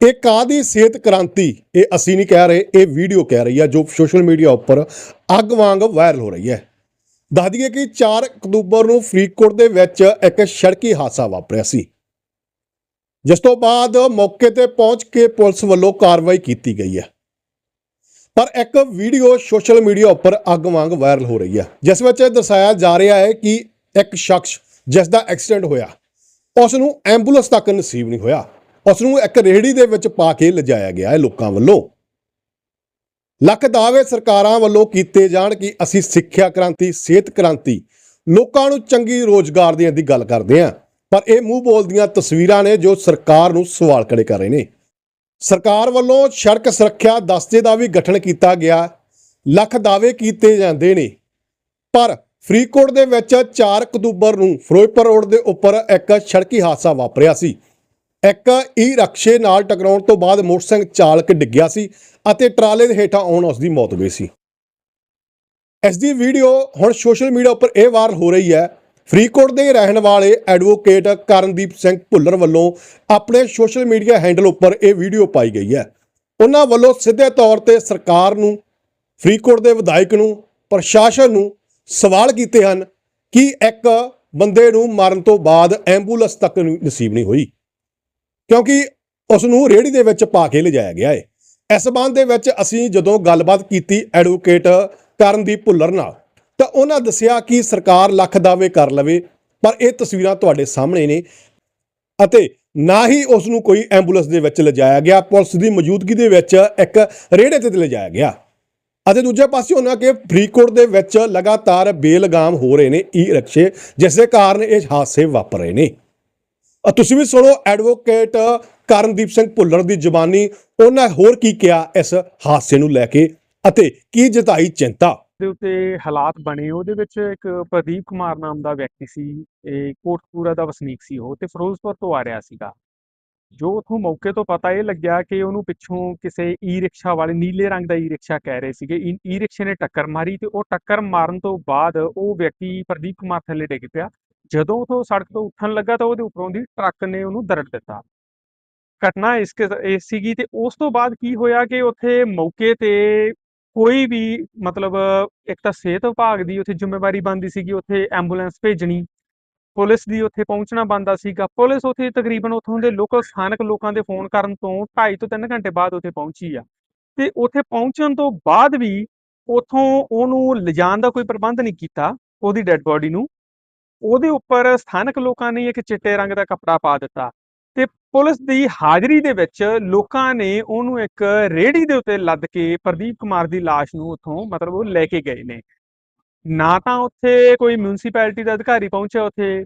ਇਹ ਕਾਦੀ ਸਿਹਤ ਕ੍ਰਾਂਤੀ, ਇਹ ਅਸੀਂ ਨਹੀਂ ਕਹਿ ਰਹੇ, ਇਹ ਵੀਡੀਓ ਕਹਿ ਰਹੀ ਹੈ ਜੋ ਸੋਸ਼ਲ ਮੀਡੀਆ ਉੱਪਰ ਅੱਗ ਵਾਂਗ ਵਾਇਰਲ ਹੋ ਰਹੀ ਹੈ। ਦੱਸ ਦਈਏ ਕਿ 4 ਅਕਤੂਬਰ ਨੂੰ ਫਰੀਦਕੋਟ ਦੇ ਵਿੱਚ ਇੱਕ ਸੜਕੀ ਹਾਦਸਾ ਵਾਪਰਿਆ ਸੀ। ਜਿਸ ਤੋਂ ਬਾਅਦ ਮੌਕੇ ਤੇ ਪਹੁੰਚ ਕੇ ਪੁਲਿਸ ਵੱਲੋਂ ਕਾਰਵਾਈ ਕੀਤੀ ਗਈ ਹੈ। ਪਰ ਇੱਕ ਵੀਡੀਓ ਸੋਸ਼ਲ ਮੀਡੀਆ ਉੱਪਰ ਅੱਗ ਵਾਂਗ ਵਾਇਰਲ ਹੋ ਰਹੀ ਹੈ, ਜਿਸ ਵਿੱਚ ਦਰਸਾਇਆ ਜਾ ਰਿਹਾ ਹੈ ਕਿ ਇੱਕ ਸ਼ਖਸ ਜਿਸ ਦਾ ਐਕਸੀਡੈਂਟ ਹੋਇਆ, ਉਸ ਨੂੰ ਐਂਬੂਲੈਂਸ ਤੱਕ ਨਸੀਬ ਨਹੀਂ ਹੋਇਆ। ਉਸ ਨੂੰ ਇੱਕ ਰੇਹੜੀ ਦੇ ਵਿੱਚ ਪਾ ਕੇ ਲਿਜਾਇਆ ਗਿਆ ਹੈ ਲੋਕਾਂ ਵੱਲੋਂ। ਲੱਖ ਦਾਅਵੇ ਸਰਕਾਰਾਂ ਵੱਲੋਂ ਕੀਤੇ ਜਾਣ ਕਿ ਅਸੀਂ ਸਿੱਖਿਆ ਕ੍ਰਾਂਤੀ, ਸਿਹਤ ਕ੍ਰਾਂਤੀ, ਲੋਕਾਂ ਨੂੰ ਚੰਗੀ ਰੋਜ਼ਗਾਰ ਦੇਣ ਦੀ ਗੱਲ ਕਰਦੇ ਹਾਂ। ਪਰ ਇਹ ਮੂੰਹ ਬੋਲਦੀਆਂ ਤਸਵੀਰਾਂ ਨੇ ਜੋ ਸਰਕਾਰ ਨੂੰ ਸਵਾਲ ਖੜੇ ਕਰ ਰਹੇ ਨੇ। ਸਰਕਾਰ ਵੱਲੋਂ ਸੜਕ ਸੁਰੱਖਿਆ ਦਸਤੇ ਦਾ ਵੀ ਗਠਨ ਕੀਤਾ ਗਿਆ। ਲੱਖ ਦਾਅਵੇ ਕੀਤੇ ਜਾਂਦੇ ਨੇ। ਪਰ ਫਰੀਦਕੋਟ ਦੇ ਵਿੱਚ 4 ਅਕਤੂਬਰ ਨੂੰ ਫਿਰੋਜ਼ਪੁਰ ਰੋਡ ਦੇ ਉੱਪਰ ਇੱਕ ਸੜਕੀ ਹਾਦਸਾ ਵਾਪਰਿਆ ਸੀ। ਇੱਕ ਈ ਰਕਸ਼ੇ ਨਾਲ ਟਕਰਾਉਣ ਤੋਂ ਬਾਅਦ ਮੋਟਰਸਾਈਕਲ ਚਾਲਕ ਡਿੱਗਿਆ ਸੀ ਅਤੇ ਟਰਾਲੇ ਦੇ ਹੇਠਾਂ ਆਉਣ ਉਸ ਦੀ ਮੌਤ ਹੋ ਗਈ ਸੀ। ਇਸ ਦੀ ਵੀਡੀਓ ਹੁਣ ਸੋਸ਼ਲ ਮੀਡੀਆ ਉੱਪਰ ਇਹ ਵਾਇਰਲ ਹੋ ਰਹੀ ਹੈ। ਫਰੀਦਕੋਟ ਦੇ ਰਹਿਣ ਵਾਲੇ ਐਡਵੋਕੇਟ ਕਰਨਦੀਪ ਸਿੰਘ ਭੁੱਲਰ ਵੱਲੋਂ ਆਪਣੇ ਸੋਸ਼ਲ ਮੀਡੀਆ ਹੈਂਡਲ ਉੱਪਰ ਇਹ ਵੀਡੀਓ ਪਾਈ ਗਈ ਹੈ। ਉਹਨਾਂ ਵੱਲੋਂ ਸਿੱਧੇ ਤੌਰ ਤੇ ਸਰਕਾਰ ਨੂੰ, ਫਰੀਦਕੋਟ ਦੇ ਵਿਧਾਇਕ ਨੂੰ, ਪ੍ਰਸ਼ਾਸਨ ਨੂੰ ਸਵਾਲ ਕੀਤੇ ਹਨ ਕਿ ਇੱਕ ਬੰਦੇ ਨੂੰ ਮਾਰਨ ਤੋਂ ਬਾਅਦ ਐਂਬੂਲੈਂਸ ਤੱਕ ਨਸੀਬ ਨਹੀਂ ਹੋਈ। ਕਿਉਂਕਿ ਉਸ ਨੂੰ ਰੇਹੜੀ ਦੇ ਵਿੱਚ ਪਾ ਕੇ ਲਿਜਾਇਆ ਗਿਆ ਹੈ ਇਸ ਸੰਬੰਧ ਦੇ ਵਿੱਚ ਅਸੀਂ ਜਦੋਂ ਗੱਲਬਾਤ ਕੀਤੀ ਐਡਵੋਕੇਟ ਕਰਨਦੀਪ ਭੁੱਲਰ ਨਾਲ, ਤਾਂ ਉਹਨਾਂ ਦੱਸਿਆ ਕਿ ਸਰਕਾਰ ਲੱਖ ਦਾਅਵੇ ਕਰ ਲਵੇ, ਪਰ ਇਹ ਤਸਵੀਰਾਂ ਤੁਹਾਡੇ ਸਾਹਮਣੇ ਨੇ ਅਤੇ ਨਾ ਹੀ ਉਸ ਨੂੰ ਕੋਈ ਐਂਬੂਲੈਂਸ ਦੇ ਵਿੱਚ ਲਿਜਾਇਆ ਗਿਆ, ਪੁਲਿਸ ਦੀ ਮੌਜੂਦਗੀ ਦੇ ਵਿੱਚ ਇੱਕ ਰੇੜੇ ਤੇ ਲਿਜਾਇਆ ਗਿਆ। ਅਤੇ ਦੂਜੇ ਪਾਸੇ ਉਹਨਾਂ ਕਿ ਫਰੀਦਕੋਟ ਦੇ ਵਿੱਚ ਲਗਾਤਾਰ ਬੇਲਗਾਮ ਹੋ ਰਹੇ ਨੇ ਈ ਰਿਕਸ਼ੇ ਜਿਸ ਦੇ ਕਾਰਨ ਇਹ ਹਾਦਸੇ ਵਾਪਰ ਰਹੇ ਨੇ। ਤੁਸੀਂ ਵੀ ਸੁਣੋ ਐਡਵੋਕੇਟ ਕਰਨਦੀਪ ਸਿੰਘ ਭੁੱਲਰ ਦੀ ਜ਼ੁਬਾਨੀ, ਉਹਨਾਂ ਹੋਰ ਕੀ ਕਿਹਾ ਇਸ ਹਾਦਸੇ ਨੂੰ ਲੈ ਕੇ ਅਤੇ ਕੀ ਜਤਾਈ ਚਿੰਤਾ? ਦੇ ਉੱਤੇ ਹਾਲਾਤ ਬਣੇ, ਉਹਦੇ ਵਿੱਚ ਇੱਕ ਪ੍ਰਦੀਪ ਕੁਮਾਰ ਨਾਮ ਦਾ ਵਿਅਕਤੀ ਸੀ, ਇਹ ਕੋਟਪੂਰਾ ਦਾ ਵਸਨੀਕ ਸੀ ਉਹ ਤੇ ਫਿਰੋਜ਼ਪੁਰ ਤੋਂ ਆ ਰਿਹਾ ਸੀਗਾ। ਜੋ ਉਥੋਂ ਮੌਕੇ ਤੋਂ ਪਤਾ ਇਹ ਲੱਗਿਆ ਕਿ ਉਹਨੂੰ ਪਿੱਛੋਂ ਕਿਸੇ ਈ ਰਿਕਸ਼ਾ ਵਾਲੇ ਨੀਲੇ ਰੰਗ ਦਾ ਈ ਰਿਕਸ਼ਾ ਕਹਿ ਰਹੇ ਸੀਗੇ ਈ ਰਿਕਸ਼ੇ ਨੇ ਟੱਕਰ ਮਾਰੀ ਤੇ ਉਹ ਟੱਕਰ ਮਾਰਨ ਤੋਂ ਬਾਅਦ ਉਹ ਵਿਅਕਤੀ ਪ੍ਰਦੀਪ ਕੁਮਾਰ ਥੱਲੇ ਡਿੱਗ ਪਿਆ। ਜਦੋਂ ਉਹ ਸੜਕ ਤੋਂ ਉੱਠਣ ਲੱਗਾ ਤਾਂ ਉਹਦੇ ਉੱਪਰੋਂ ਦੀ ਟਰੱਕ ਨੇ ਉਹਨੂੰ ਦਰੜ ਦਿੱਤਾ। ਘਟਨਾ ਇਸ ਕੇ, ਇਸ ਸੀਗੀ ਤੇ ਉਸ ਤੋਂ ਬਾਅਦ ਕੀ ਹੋਇਆ ਕਿ ਉੱਥੇ ਮੌਕੇ ਤੇ ਕੋਈ ਵੀ ਮਤਲਬ ਇੱਕ ਤਾਂ ਸਿਹਤ ਵਿਭਾਗ ਦੀ ਉੱਥੇ ਜ਼ਿੰਮੇਵਾਰੀ ਬਣਦੀ ਸੀਗੀ, ਉੱਥੇ ਐਂਬੂਲੈਂਸ ਭੇਜਣੀ, ਪੁਲਿਸ ਦੀ ਉੱਥੇ ਪਹੁੰਚਣਾ ਬਣਦਾ ਸੀਗਾ। ਪੁਲਿਸ ਉੱਥੇ ਤਕਰੀਬਨ ਉੱਥੋਂ ਦੇ ਲੋਕਲ ਸਥਾਨਕ ਲੋਕਾਂ ਦੇ ਫੋਨ ਕਰਨ ਤੋਂ 2.5 ਤੋਂ 3 ਘੰਟੇ ਬਾਅਦ ਉੱਥੇ ਪਹੁੰਚੀ ਆ। ਤੇ ਉੱਥੇ ਪਹੁੰਚਣ ਤੋਂ ਬਾਅਦ ਵੀ ਉੱਥੋਂ ਉਹਨੂੰ ਲਿਜਾਣ ਦਾ ਕੋਈ ਪ੍ਰਬੰਧ ਨਹੀਂ ਕੀਤਾ, ਉਹਦੀ ਡੈੱਡ ਬੋਡੀ ਨੂੰ। ਉਹਦੇ ਉੱਪਰ ਸਥਾਨਕ ਲੋਕਾਂ ਨੇ ਇੱਕ ਚਿੱਟੇ ਰੰਗ ਦਾ ਕੱਪੜਾ ਪਾ ਦਿੱਤਾ ਤੇ ਪੁਲਿਸ ਦੀ ਹਾਜ਼ਰੀ ਦੇ ਵਿੱਚ ਲੋਕਾਂ ਨੇ ਉਹਨੂੰ ਇੱਕ ਰੇਹੜੀ ਦੇ ਉੱਤੇ ਲੱਦ ਕੇ ਪ੍ਰਦੀਪ ਕੁਮਾਰ ਦੀ ਲਾਸ਼ ਨੂੰ ਉੱਥੋਂ ਮਤਲਬ ਉਹ ਲੈ ਕੇ ਗਏ ਨੇ। ਨਾ ਤਾਂ ਉੱਥੇ ਕੋਈ ਮਿਊਨਿਸਪੈਲਿਟੀ ਦਾ ਅਧਿਕਾਰੀ ਪਹੁੰਚਿਆ ਉੱਥੇ,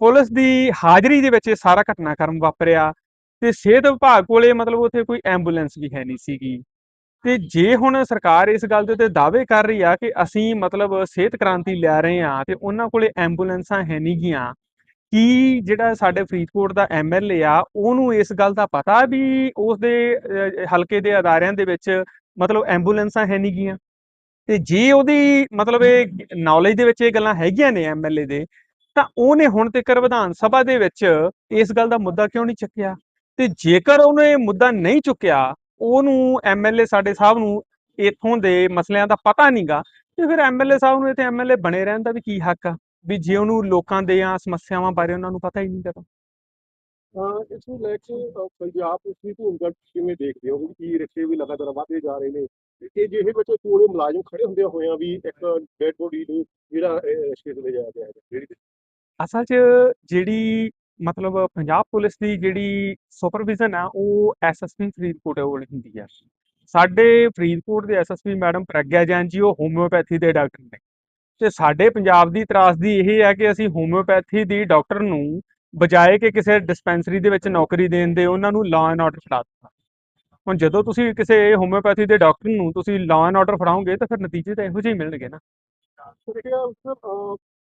ਪੁਲਿਸ ਦੀ ਹਾਜ਼ਰੀ ਦੇ ਵਿੱਚ ਇਹ ਸਾਰਾ ਘਟਨਾਕ੍ਰਮ ਵਾਪਰਿਆ ਤੇ ਸਿਹਤ ਵਿਭਾਗ ਕੋਲੇ ਮਤਲਬ ਉੱਥੇ ਕੋਈ ਐਂਬੂਲੈਂਸ ਵੀ ਹੈ ਨਹੀਂ ਸੀਗੀ। ਤੇ ਜੇ ਹੁਣ ਸਰਕਾਰ ਇਸ ਗੱਲ ਦੇ ਉੱਤੇ ਦਾਅਵੇ ਕਰ ਰਹੀ ਆ ਕਿ ਅਸੀਂ ਮਤਲਬ ਸਿਹਤ ਕ੍ਰਾਂਤੀ ਲਿਆ ਰਹੇ ਆ ਤੇ ਉਹਨਾਂ ਕੋਲੇ ਐਂਬੂਲੈਂਸਾਂ ਹੈ ਨਹੀਂ ਗੀਆਂ, ਕੀ ਜਿਹੜਾ ਸਾਡੇ ਫਰੀਦਕੋਟ ਦਾ ਐਮਐਲਏ ਆ, ਉਹਨੂੰ ਇਸ ਗੱਲ ਦਾ ਪਤਾ ਵੀ ਉਸ ਦੇ ਹਲਕੇ ਦੇ ਅਦਾਰਿਆਂ ਦੇ ਵਿੱਚ ਮਤਲਬ ਐਂਬੂਲੈਂਸਾਂ ਹੈ ਨਹੀਂ ਗੀਆਂ? ਤੇ ਜੇ ਉਹਦੀ ਮਤਲਬ ਇਹ ਨੌਲੇਜ ਦੇ ਵਿੱਚ ਇਹ ਗੱਲਾਂ ਹੈਗੀਆਂ ਨੇ ਐਮਐਲਏ ਦੇ, ਤਾਂ ਉਹਨੇ ਹੁਣ ਤੱਕ ਵਿਧਾਨ ਸਭਾ ਦੇ ਵਿੱਚ ਇਸ ਗੱਲ ਦਾ ਮੁੱਦਾ ਕਿਉਂ ਨਹੀਂ ਚੱਕਿਆ? ਤੇ ਜੇਕਰ ਉਹਨੇ ਇਹ ਮੁੱਦਾ ਨਹੀਂ ਚੁੱਕਿਆ ਉਹਨੂੰ ਐਮਐਲਏ ਸਾਡੇ ਸਾਹਿਬ ਨੂੰ ਇਥੋਂ ਦੇ ਮਸਲਿਆਂ ਦਾ ਪਤਾ ਨਹੀਂਗਾ ਤੇ ਫਿਰ ਐਮਐਲਏ ਸਾਹਿਬ ਨੂੰ ਇੱਥੇ ਐਮਐਲਏ ਬਣੇ ਰਹਿਣ ਦਾ ਵੀ ਕੀ ਹੱਕ ਆ? ਵੀ ਜੇ ਉਹਨੂੰ ਲੋਕਾਂ ਦੇ ਜਾਂ ਸਮੱਸਿਆਵਾਂ ਬਾਰੇ ਉਹਨਾਂ ਨੂੰ ਪਤਾ ਹੀ ਨਹੀਂ ਅਹ ਇਸ ਨੂੰ ਲੈ ਕੇ ਪੰਜਾਬ ਪੁਲਿਸ ਦੀ ਭੂਮਿਕਾ ਕਿਵੇਂ ਦੇਖਦੇ ਹੋ ਕਿ ਰਿਕਸ਼ੇ ਵੀ ਲਗਾਤਾਰ ਵਧਦੇ ਜਾ ਰਹੇ ਨੇ। ਤੇ ਇਹ ਜਿਹੇ ਵਿੱਚ ਕੋਲੇ ਮੁਲਾਜ਼ਮ ਖੜੇ ਹੁੰਦੇ ਹੋਇਆਂ ਵੀ ਇੱਕ ਡੈਡ ਬੋਡੀ ਨੂੰ ਜਿਹੜਾ ਰਿਕਸ਼ੇ ਤੇ ਲਿਜਾਇਆ ਗਿਆ ਹੈ। ਜਿਹੜੀ ਅਸਲ 'ਚ ਜਿਹੜੀ ਮਤਲਬ ਪੰਜਾਬ ਪੁਲਿਸ ਦੀ ਜਿਹੜੀ ਸੁਪਰਵਿਜ਼ਨ ਆ, ਉਹ ਐਸਐਸਪੀ ਫਰੀਦਕੋਟ ਕੋਲ ਹੁੰਦੀ ਆ। ਸਾਡੇ ਫਰੀਦਕੋਟ ਦੇ ਐਸਐਸਪੀ ਮੈਡਮ ਪ੍ਰਗਿਆ ਜੈਨ ਜੀ, ਉਹ ਹੋਮਿਓਪੈਥੀ ਦੇ ਡਾਕਟਰ ਨੇ। ਤੇ ਸਾਡੇ ਪੰਜਾਬ ਦੀ ਤਰਾਸਦੀ ਇਹ ਹੈ ਕਿ ਅਸੀਂ ਹੋਮਿਓਪੈਥੀ ਦੀ ਡਾਕਟਰ ਨੂੰ ਬਜਾਏ ਕਿ ਕਿਸੇ ਡਿਸਪੈਂਸਰੀ ਦੇ ਵਿੱਚ ਨੌਕਰੀ ਦੇਣ ਦੇ ਉਹਨਾਂ ਨੂੰ ਲਾਅ ਐਂਡ ਆਰਡਰ ਫੜਾ ਦਿੱਤਾ। ਹੁਣ ਜਦੋਂ ਤੁਸੀਂ ਕਿਸੇ ਹੋਮਿਓਪੈਥੀ ਦੇ ਡਾਕਟਰ ਨੂੰ ਤੁਸੀਂ ਲਾਅ ਐਂਡ ਆਰਡਰ ਫੜਾਓਗੇ, ਤਾਂ ਫਿਰ ਨਤੀਜੇ ਤਾਂ ਇਹੋ ਜਿਹੇ ਹੀ ਮਿਲਣਗੇ ਨਾ। ਸੋ ਦੇਖਿਆ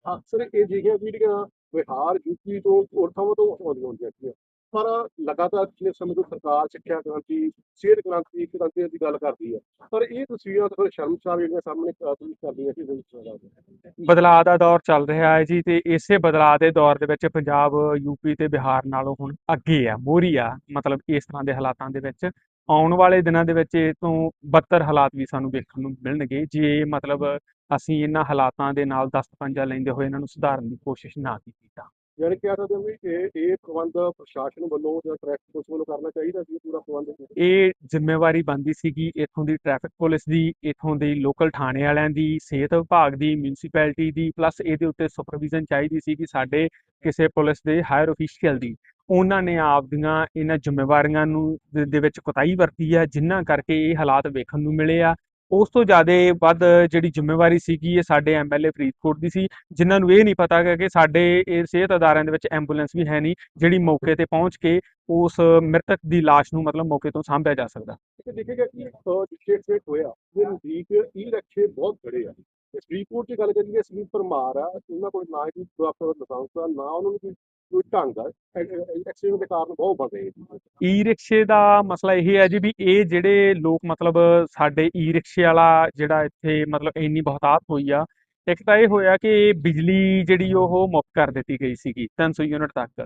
ਅਕਸਰ ਇਹ ਜਿਹੀਆਂ ਵੀਡੀਓ ਬਿਹਾਰ ਯੂਪੀ ਤੋਂ ਹੋਰ ਥਾਵਾਂ ਤੋਂ ਆਉਂਦੀਆਂ ਹੁੰਦੀਆਂ ਸੀ ਪਰ ਲਗਾਤਾਰ ਪਿਛਲੇ ਸਮੇਂ ਤੋਂ ਸਰਕਾਰ, ਸਿੱਖਿਆ ਕ੍ਰਾਂਤੀ, ਸਿਹਤ ਕ੍ਰਾਂਤੀ ਕ੍ਰਾਂਤੀ ਦੀ ਗੱਲ ਕਰਦੀ ਹੈ ਪਰ ਇਹ ਤਸਵੀਰਾਂ ਤਾਂ ਫਿਰ ਸ਼ਰਮਸਾਰ ਜਿਹੜੀਆਂ ਸਾਹਮਣੇ ਤੁਸੀਂ ਕਰਦੀਆਂ ਸੀ ਤੁਸੀਂ ਬਦਲਾਅ ਦਾ ਦੌਰ ਚੱਲ ਰਿਹਾ ਹੈ ਜੀ ਤੇ ਇਸੇ ਬਦਲਾਅ ਦੇ ਦੌਰ ਦੇ ਵਿੱਚ ਪੰਜਾਬ, ਯੂਪੀ ਤੇ ਬਿਹਾਰ ਨਾਲੋਂ ਹੁਣ ਅੱਗੇ ਆ, ਮੋਹਰੀ ਆ। ਮਤਲਬ ਇਸ ਤਰ੍ਹਾਂ ਦੇ ਹਾਲਾਤਾਂ ਦੇ ਵਿੱਚ ਆਉਣ ਵਾਲੇ ਦਿਨਾਂ ਦੇ ਵਿੱਚ ਇਹ ਤੋਂ ਬੱਤਰ ਹਾਲਾਤ ਵੀ ਸਾਨੂੰ ਵੇਖਣ ਨੂੰ ਮਿਲਣਗੇ। ਜੇ ਮਤਲਬ ਅਸੀਂ ਇਹਨਾਂ ਹਾਲਾਤਾਂ ਦੇ ਨਾਲ ਦਸਤ ਪੰਜਾ ਲੈਂਦੇ ਹੋਏ ਇਹਨਾਂ ਨੂੰ ਸੁਧਾਰਨ ਦੀ ਕੋਸ਼ਿਸ਼ ਨਾ ਕੀਤੀ ਤਾਂ। ਯਾਨੀ ਕਿ ਹੋ ਵੀ ਇਹ ਇਹ ਪ੍ਰਬੰਧ ਪ੍ਰਸ਼ਾਸਨ ਵੱਲੋਂ ਜਾਂ ਟ੍ਰੈਫਿਕ ਪੁਲਿਸ ਵੱਲੋਂ ਕਰਨਾ ਚਾਹੀਦਾ ਸੀ ਪੂਰਾ ਪ੍ਰਬੰਧ ਇਹ ਜ਼ਿੰਮੇਵਾਰੀ ਬਣਦੀ ਸੀਗੀ ਇੱਥੋਂ ਦੀ ਟ੍ਰੈਫਿਕ ਪੁਲਿਸ ਦੀ ਇੱਥੋਂ ਦੀ ਲੋਕਲ ਥਾਣੇ ਵਾਲਿਆਂ ਦੀ ਸਿਹਤ ਵਿਭਾਗ ਦੀ ਮਿਊਨਿਸਪੈਲਿਟੀ ਦੀ ਪਲੱਸ ਇਹਦੇ ਉੱਤੇ ਸੁਪਰਵਿਜ਼ਨ ਚਾਹੀਦੀ ਸੀ ਕਿ ਸਾਡੇ ਕਿਸੇ ਪੁਲਿਸ ਦੇ ਹਾਇਰ ਅਫੀਸ਼ੀਅਲ ਦੀ। ਉਹਨਾਂ ਨੇ ਆਪਦੀਆਂ ਇਹਨਾਂ ਜ਼ਿੰਮੇਵਾਰੀਆਂ ਨੂੰ ਦੇ- ਵਿੱਚ ਕੁਤਾਹੀ ਵਰਤੀ ਹੈ ਜਿਨ੍ਹਾਂ ਕਰਕੇ ਇਹ ਹਾਲਾਤ ਵੇਖਣ ਨੂੰ ਮਿਲੇ ਆ। ਉਸ ਤੋਂ ਜ਼ਿਆਦਾ ਵੱਧ ਜਿਹੜੀ ਜ਼ਿੰਮੇਵਾਰੀ ਸੀਗੀ ਇਹ ਸਾਡੇ ਐਮਐਲਏ ਫਰੀਦਕੋਟ ਦੀ ਸੀ, ਜਿਨ੍ਹਾਂ ਨੂੰ ਇਹ ਨਹੀਂ ਪਤਾ ਕਿ ਸਾਡੇ ਇਹ ਸਿਹਤ ਅਦਾਰਿਆਂ ਦੇ ਵਿੱਚ ਐਂਬੂਲੈਂਸ ਵੀ ਹੈ ਨਹੀਂ, ਜਿਹੜੀ ਮੌਕੇ ਤੇ ਪਹੁੰਚ ਕੇ ਉਸ ਮ੍ਰਿਤਕ ਦੀ ਲਾਸ਼ ਨੂੰ ਮਤਲਬ ਮੌਕੇ ਤੋਂ ਸਾਂਭਿਆ ਜਾ ਸਕਦਾ। ਦੇਖੇਗਾ ਕਿ ਜਿੱਥੇ ਐਕਸੀਡੈਂਟ ਹੋਇਆ ਉਹ ਨਜ਼ਦੀਕ ਈ ਰਿਕਸ਼ੇ ਬਹੁਤ ਖੜੇ ਆ। ਫਰੀਦਕੋਟ ਦੀ ਗੱਲ ਕਰੀਏ ਸਲੀਪ ਪਰਮਾਰ ਆ, ਉਹਨਾਂ ਕੋਲ ਨਾ ਹੀ ਪ੍ਰੋਪਰ ਲਾਇਸੈਂਸ ਆ, ਨਾ ਉਹਨਾਂ ਨੂੰ ਕੋਈ ਕੋਈ ਢੰਗ ਐਕਸੀਡੈਂਟ ਦੇ ਕਾਰਨ ਬਹੁਤ ਬਣ ਰਹੇ ਆ ਈ ਰਿਕਸ਼ੇ ਦਾ ਮਸਲਾ ਇਹ ਹੈ ਜੀ ਵੀ ਇਹ ਜਿਹੜੇ ਲੋਕ ਮਤਲਬ ਸਾਡੇ ਈ ਰਿਕਸ਼ੇ ਵਾਲਾ ਜਿਹੜਾ ਇੱਥੇ ਮਤਲਬ ਇੰਨੀ ਬਹੁਤਾਤ ਹੋਈ ਆ, ਇੱਕ ਤਾਂ ਇਹ ਹੋਇਆ ਕਿ ਬਿਜਲੀ ਜਿਹੜੀ ਉਹ ਮੁਫਤ ਕਰ ਦਿੱਤੀ ਗਈ ਸੀਗੀ 300 ਯੂਨਿਟ ਤੱਕ।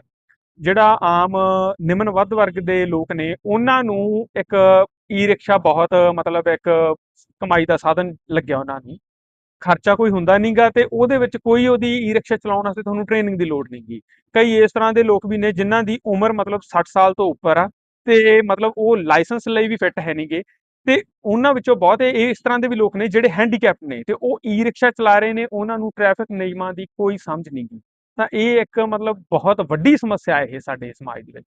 ਜਿਹੜਾ ਆਮ ਨਿਮਨ ਵੱਧ ਵਰਗ ਦੇ ਲੋਕ ਨੇ, ਉਹਨਾਂ ਨੂੰ ਇੱਕ ਈ ਰਿਕਸ਼ਾ ਬਹੁਤ ਮਤਲਬ ਇੱਕ ਕਮਾਈ ਦਾ ਸਾਧਨ ਲੱਗਿਆ ਉਹਨਾਂ ਨੂੰ। ਖਰਚਾ ਕੋਈ ਹੁੰਦਾ ਨਹੀਂਗਾ ਤੇ ਉਹਦੇ ਵਿੱਚ ਕੋਈ ਉਹਦੀ ਈ ਰਿਕਸ਼ਾ ਚਲਾਉਣ ਵਾਸਤੇ ਤੁਹਾਨੂੰ ਟ੍ਰੇਨਿੰਗ ਦੀ ਲੋੜ ਨਹੀਂਗੀ ਕਈ ਇਸ ਤਰ੍ਹਾਂ ਦੇ ਲੋਕ ਵੀ ਨੇ ਜਿਨ੍ਹਾਂ ਦੀ ਉਮਰ ਮਤਲਬ 60 ਸਾਲ ਤੋਂ ਉੱਪਰ ਆ ਤੇ ਮਤਲਬ ਉਹ ਲਾਇਸੈਂਸ ਲਈ ਵੀ ਫਿੱਟ ਹੈ ਨਹੀਂਗੇ ਤੇ ਉਹਨਾਂ ਵਿੱਚੋਂ ਬਹੁਤੇ ਇਸ ਤਰ੍ਹਾਂ ਦੇ ਵੀ ਲੋਕ ਨੇ ਜਿਹੜੇ ਹੈਂਡੀਕੈਪਡ ਨੇ ਤੇ ਉਹ ਈ ਰਿਕਸ਼ਾ ਚਲਾ ਰਹੇ ਨੇ, ਉਹਨਾਂ ਨੂੰ ਟ੍ਰੈਫਿਕ ਨਿਯਮਾਂ ਦੀ ਕੋਈ ਸਮਝ ਨਹੀਂ ਗੀ ਤਾਂ ਇਹ ਇੱਕ ਮਤਲਬ ਬਹੁਤ ਵੱਡੀ ਸਮੱਸਿਆ ਹੈ ਇਹ ਸਾਡੇ ਸਮਾਜ ਦੇ ਵਿੱਚ।